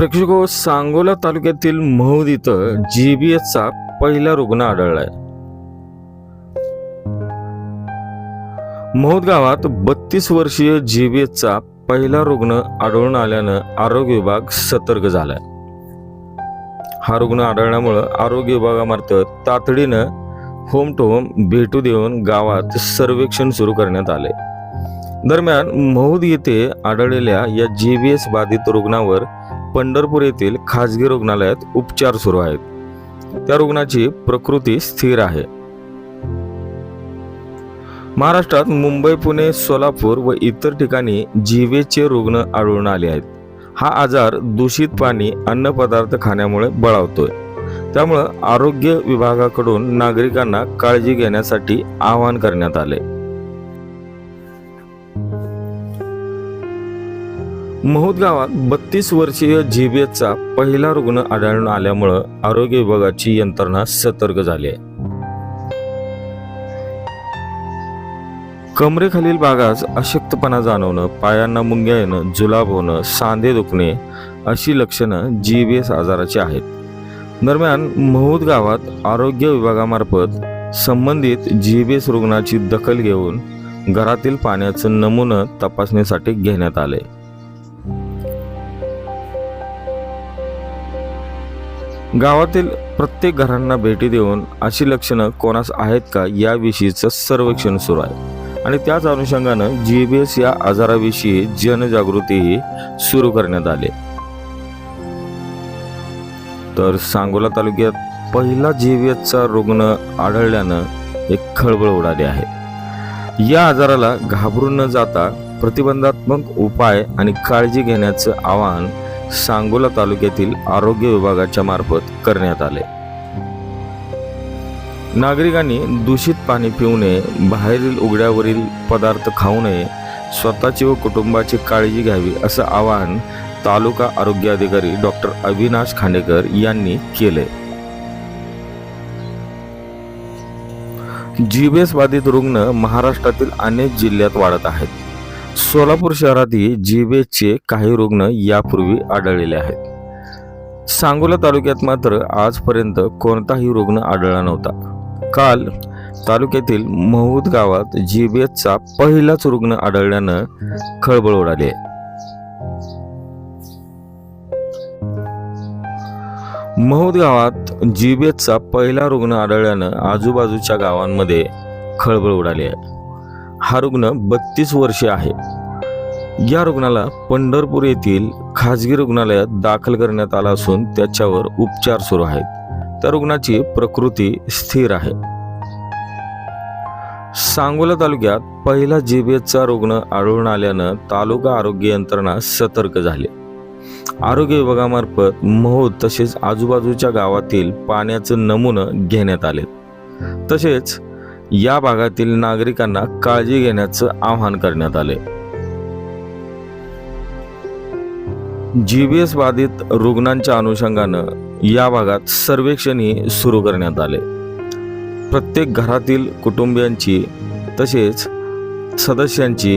प्रेक्षको हो, सांगोला तालुक्यातील महूद इथं जीबीएसचा पहिला रुग्ण आढळलाय. महूद गावात बत्तीस वर्षीय जीबीएसचा पहिला रुग्ण आढळून आल्यानं आरोग्य विभाग सतर्क झालाय. हा रुग्ण आढळल्यामुळं आरोग्य विभागामार्फत तातडीनं होम टू होम भेटू देऊन गावात सर्वेक्षण सुरू करण्यात आले दरम्यान महूद येथे आढळलेल्या या जीबीएस बाधित रुग्णावर पंढरपूर येथील खाजगी रुग्णालयात उपचार सुरू आहेत. त्या रुग्णाची प्रकृती स्थिर आहे. महाराष्ट्रात मुंबई पुणे सोलापूर व इतर ठिकाणी जीवेचे रुग्ण आढळून आले आहेत. हा आजार दूषित पाणी अन्नपदार्थ खाण्यामुळे बळावतोय. त्यामुळं आरोग्य विभागाकडून नागरिकांना काळजी घेण्यासाठी आवाहन करण्यात आले. महूद गावात बत्तीस वर्षीय झेबियतचा पहिला रुग्ण आढळून आल्यामुळं आरोग्य विभागाची यंत्रणा सतर्क झाली आहे. कमरेखालील भागास अशक्तपणा जाणवणं पायांना मुंग्या येणं जुलाब होणं सांधे दुखणे अशी लक्षणं जीबीएस आजाराची आहेत. दरम्यान महूद गावात आरोग्य विभागामार्फत संबंधित जीबीएस रुग्णाची दखल घेऊन घरातील पाण्याचं नमुनं तपासणीसाठी घेण्यात आले गावातील प्रत्येक घरांना भेटी देऊन अशी लक्षणं कोणास आहेत का याविषयीचं सर्वेक्षण सुरू आहे. आणि त्याच अनुषंगानं जी बी एस या आजाराविषयी जनजागृतीही सुरू करण्यात आली. तर सांगोला तालुक्यात पहिला जी बी एसचा रुग्ण आढळल्यानं एक खळबळ उडाली आहे. या आजाराला घाबरून न जाता प्रतिबंधात्मक उपाय आणि काळजी घेण्याचं आवाहन सांगोला तालुक्यातील आरोग्य विभागाच्या मार्फत करण्यात आले. नागरिकांनी दूषित पाणी पिऊ नये बाहेरील उघड्यावरील पदार्थ खाऊ नये स्वतःची व कुटुंबाची काळजी घ्यावी असं आवाहन तालुका आरोग्य अधिकारी डॉक्टर अविनाश खांडेकर यांनी केले. जीबीएस बाधित रुग्ण महाराष्ट्रातील अनेक जिल्ह्यात वाढत आहेत. सोलापूर शहरातही जीबेचे काही रुग्ण यापूर्वी आढळलेले आहेत. सांगोला तालुक्यात मात्र आजपर्यंत कोणताही रुग्ण आढळला नव्हता. काल तालुक्यातील महूद गावात जीबेचा पहिलाच रुग्ण आढळल्यानं खळबळ उडाली आहे. महूद गावात जीबेचा पहिला रुग्ण आढळल्यानं आजूबाजूच्या गावांमध्ये खळबळ उडाली आहे. हा रुग्ण बत्तीस वर्षे आहे. या रुग्णाला पंढरपूर येथील खाजगी रुग्णालयात दाखल करण्यात आला असून त्याच्यावर उपचार सुरू आहेत. त्या रुग्णाची प्रकृती स्थिर आहे. सांगोला तालुक्यात पहिला जीबीएसचा रुग्ण आढळून आल्यानं तालुका आरोग्य यंत्रणा सतर्क झाली. आरोग्य विभागामार्फत महोद तसेच आजूबाजूच्या गावातील पाण्याचं नमुनं घेण्यात आले. तसेच या भागातील नागरिकांना काळजी घेण्याचं आवाहन करण्यात आले. जीबीएस बाधित रुग्णांच्या अनुषंगानं या भागात सर्वेक्षणही सुरू करण्यात आले. प्रत्येक घरातील कुटुंबियांची तसेच सदस्यांची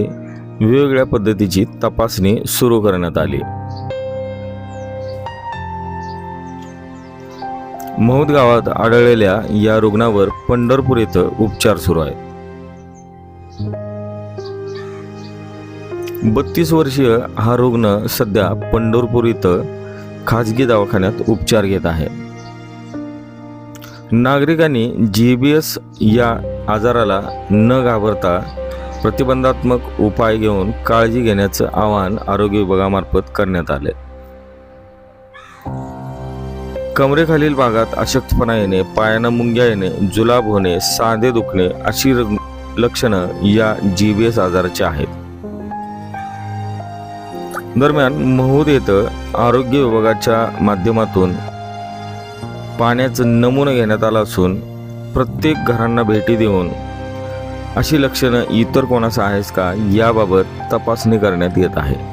वेगवेगळ्या पद्धतीची तपासणी सुरू करण्यात आली. महूद गावात आढळलेल्या या रुग्णावर पंढरपूर इथं उपचार सुरू आहेत. बत्तीस वर्षीय हा रुग्ण सध्या पंढरपूर इथं खाजगी दवाखान्यात उपचार घेत आहे. नागरिकांनी जी बी एस या आजाराला न घाबरता प्रतिबंधात्मक उपाय घेऊन काळजी घेण्याचं आवाहन आरोग्य विभागामार्फत करण्यात आले कमरेखालील भागात अशक्तपणा येणे पायांना मुंग्या येणे जुलाब होणे सांधे दुखणे अशी लक्षणं या जी बी एस आजाराची आहेत. दरम्यान महूद येतं आरोग्य विभागाच्या माध्यमातून पाण्याचं नमुना घेण्यात आला असून प्रत्येक घरांना भेटी देऊन अशी लक्षणं इतर कोणाचं आहेस का याबाबत तपासणी करण्यात येत आहे.